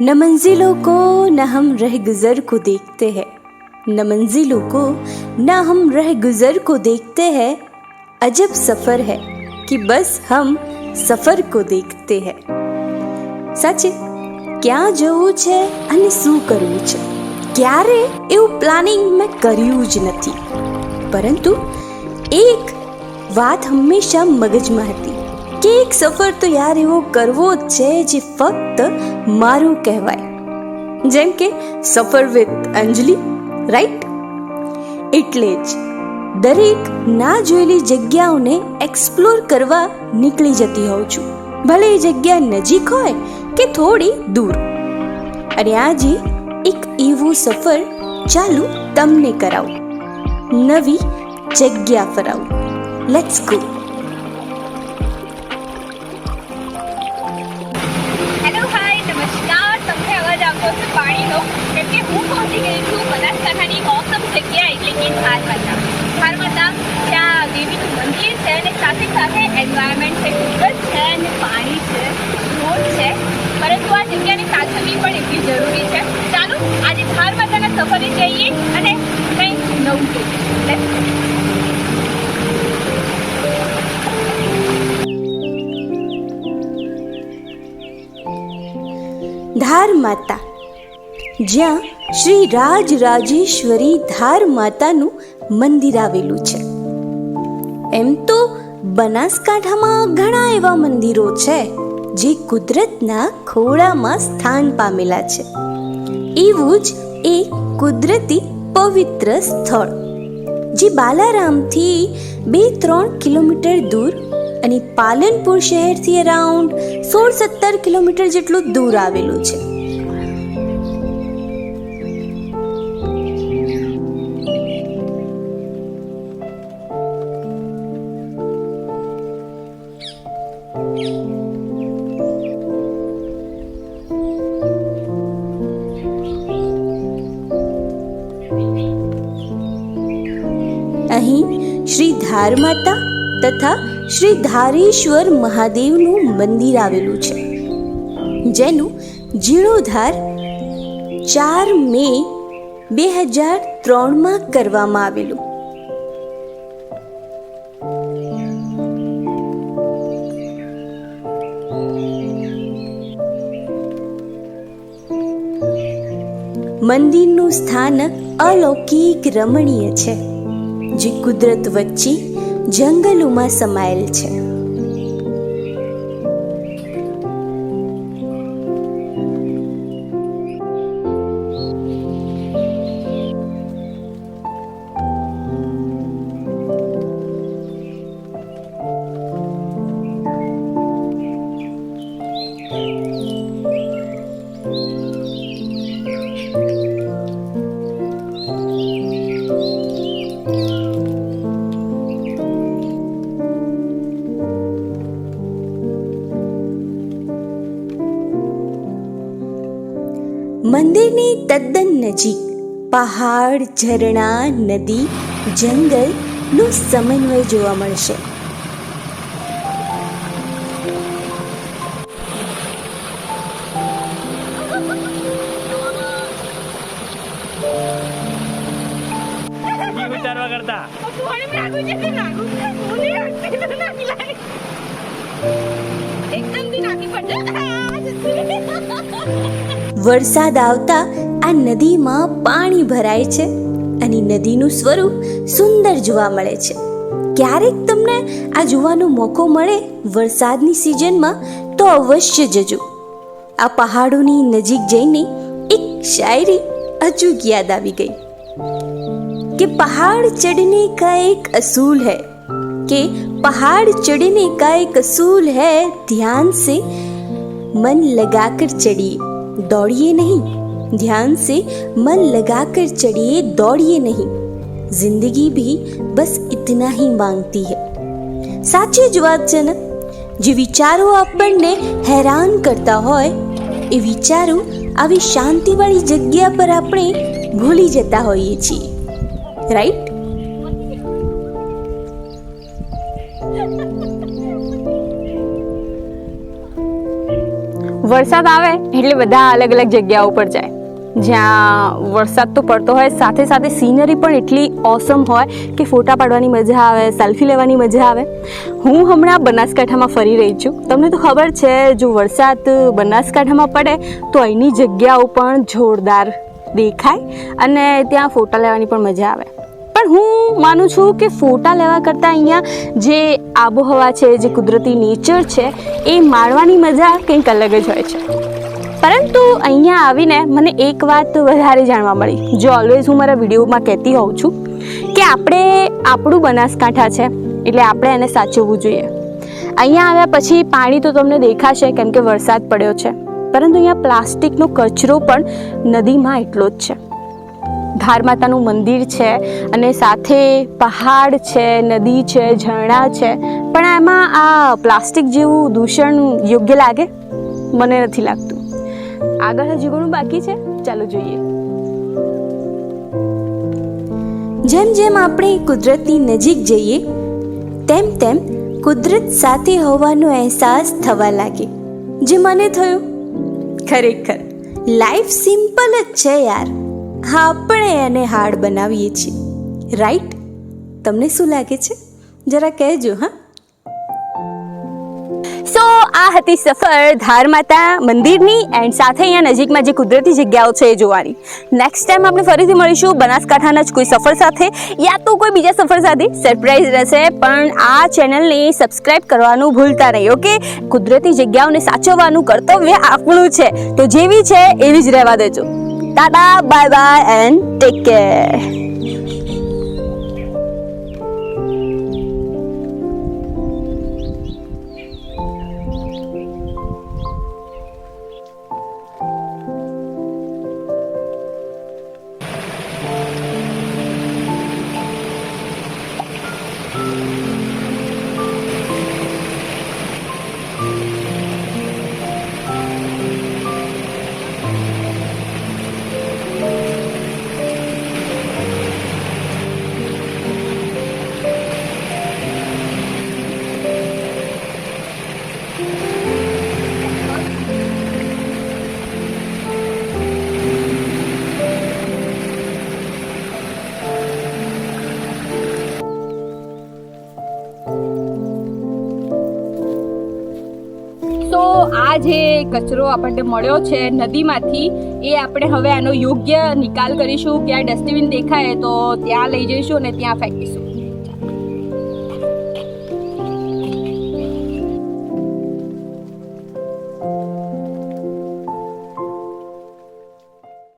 न मंजिलों को न हम रह गुजर को देखते हैं न मंजिलों को न हम रह गुजर को देखते हैं अजब सफर है कि बस हम સફર કો દેખતે હૈ સાચે ક્યાં જવું છે અને શું કરવું છે ક્યારે એવું પ્લાનિંગ મેં કર્યું જ નથી પરંતુ એક વાત હંમેશા મગજમાં હતી કે એક સફર તો યાર એવો કરવો જ છે જે ફક્ત મારું કહેવાય. જેમ કે સફર વિથ અંજલિ રાઈટ એટલે જ દરેક ના જોયેલી જગ્યાઓને એક્સપ્લોર કરવા નીકળી જતી હોઉં છું. ભલે એ જગ્યા નજીક હોય કે થોડી દૂર. અને આજે એક એવું સફર ચાલુ તમને કરાવું. નવી જગ્યા ફરાવું. લેટ્સ ગો કે ધારમાતા ધારમાતા ત્યાં દેવીનું મંદિર છે અને સાથે સાથે એન્વાયરમેન્ટ છે કુદરત છે અને પાણી છે, રોડ છે. પરંતુ આ જગ્યાની સાચવવી પણ એટલી જરૂરી છે. ચાલો, આજે ધારમાતાના સફરે જઈએ અને કંઈક નવું જોઈએ. ધાર માતા જ્યાં શ્રી રાજ રાજેશ્વરી ધાર માતાનું મંદિર આવેલું છે. એમ તો બનાસકાંઠામાં ઘણા એવા મંદિરો છે, જે કુદરતના ખોળામાં સ્થાન પામેલા છે. એવું જ એક કુદરતી પવિત્ર સ્થળ, જે બાલારામથી બે ત્રણ કિલોમીટર દૂર અને પાલનપુર શહેરથી અરાઉન્ડ સોળ સત્તર કિલોમીટર જેટલું દૂર આવેલું છે. અહીં શ્રી ધારમાતા તથા શ્રી ધારેશ્વર મહાદેવનું મંદિર આવેલું છે. જેનું જીર્ણોદ્ધાર ચાર મે બે હજાર ત્રણમાં કરવામાં આવેલું. મંદિરનું સ્થાન અલૌકિક રમણીય છે. જે કુદરત વચ્ચે જંગલોમાં સમાયેલ છે. મંદિરની તદ્દન નજીક પહાડ ઝરણા નદી જંગલ નો સમન્વય જોવા મળશે. કરતા. છે લાગે વરસાદ આવતા આ નદીમાં પાણી ભરાય છે અને નદીનું સ્વરૂપ સુંદર જોવા મળે છે. ક્યારેક તમને આ જોવાનો મોકો મળે વરસાદની સિઝનમાં તો અવશ્ય જજો. આ પહાડોની નજીક જઈને એક શાયરી અચૂક યાદ આવી ગઈ. કે પહાડ ચડને કા એક અસૂલ હૈ. कि पहाड़ चढ़ने का एक असूल है ध्यान से मन लगाकर चढ़िए दौड़िए नहीं ध्यान से मन लगाकर चढ़िए दौड़िए नहीं जिंदगी भी बस इतना ही मांगती है સાચી જ વાત છે ને જે વિચારો આપણને હેરાન કરતા હોય એ વિચારો આવી શાંતિવાળી જગ્યા પર આપણે ભૂલી જતા હોઈએ છીએ રાઈટ વરસાદ આવે એટલે બધા અલગ અલગ જગ્યાઓ પર જાય. જ્યાં વરસાદ તો પડતો હોય, સાથે સાથે સીનરી પણ એટલી ઓસમ હોય કે ફોટા પાડવાની મજા આવે સેલ્ફી લેવાની મજા આવે. હું હમણાં બનાસકાંઠામાં ફરી રહી છું. તમને તો ખબર છે, જો વરસાદ બનાસકાંઠામાં પડે, તો અહીંની જગ્યાઓ પણ જોરદાર દેખાય અને ત્યાં ફોટા લેવાની પણ મજા આવે. પણ હું માનું છું કે ફોટા લેવા કરતાં અહીંયા જે આબોહવા છે, જે કુદરતી નેચર છે, એ માણવાની મજા કંઈક અલગ જ હોય છે. પરંતુ અહીંયા આવીને મને એક વાત વધારે જાણવા મળી. જે ઓલવેઝ હું મારા વિડીયોમાં કહેતી હોઉં છું કે આપણે આપણું બનાસકાંઠા છે, એટલે આપણે એને સાચવવું જોઈએ. અહીંયા આવ્યા પછી પાણી તો તમને દેખાશે કેમ કે વરસાદ પડ્યો છે. પરંતુ અહીંયા પ્લાસ્ટિકનો કચરો પણ નદીમાં એટલો જ છે. ધાર માતાનું મંદિર છે અને સાથે પહાડ છે, નદી છે, ઝરણા છે. પણ એમાં આ પ્લાસ્ટિક જેવું દૂષણ યોગ્ય લાગે? મને નથી લાગતું. આગળ હજી ઘણું બાકી છે. ચાલો જોઈએ. જેમ જેમ આપણે કુદરતની નજીક જઈએ, તેમ તેમ કુદરત સાથે હોવાનો અહેસાસ થવા લાગે. જે મને થયો. ખરેખર લાઈફ સિમ્પલ જ છે યાર. આપણે એને હાર્ડ બનાવીએ છીએ. રાઈટ તમને શું લાગે છે? જરા કહેજો, હા? સો આ હતી સફર ધાર માતા મંદિરની એન્ડ સાથે અહીંયા નજીકમાં જે કુદરતી જગ્યાઓ છે એ જોવાની. નેક્સ્ટ ટાઈમ આપણે ફરીથી મળીશું બનાસકાંઠાના જ કોઈ સફર સાથે યા તો કોઈ બીજા સફર સાથે. સરપ્રાઈઝ રહેશે, પણ આ ચેનલને સબસ્ક્રાઈબ કરવાનું ભૂલતા નહીં ઓકે કુદરતી જગ્યાઓને સાચવવાનું કર્તવ્ય આપણું છે. તો જેવી છે, એવી જ રહેવા દેજો. Tada, bye bye, and take care. આ જે કચરો આપણને મળ્યો છે નદીમાંથી, એ આપણે હવે આનો યોગ્ય નિકાલ કરીશું. ક્યાં ડસ્ટબિન દેખાય તો ત્યાં લઈ જઈશું અને ત્યાં ફેંકીશું.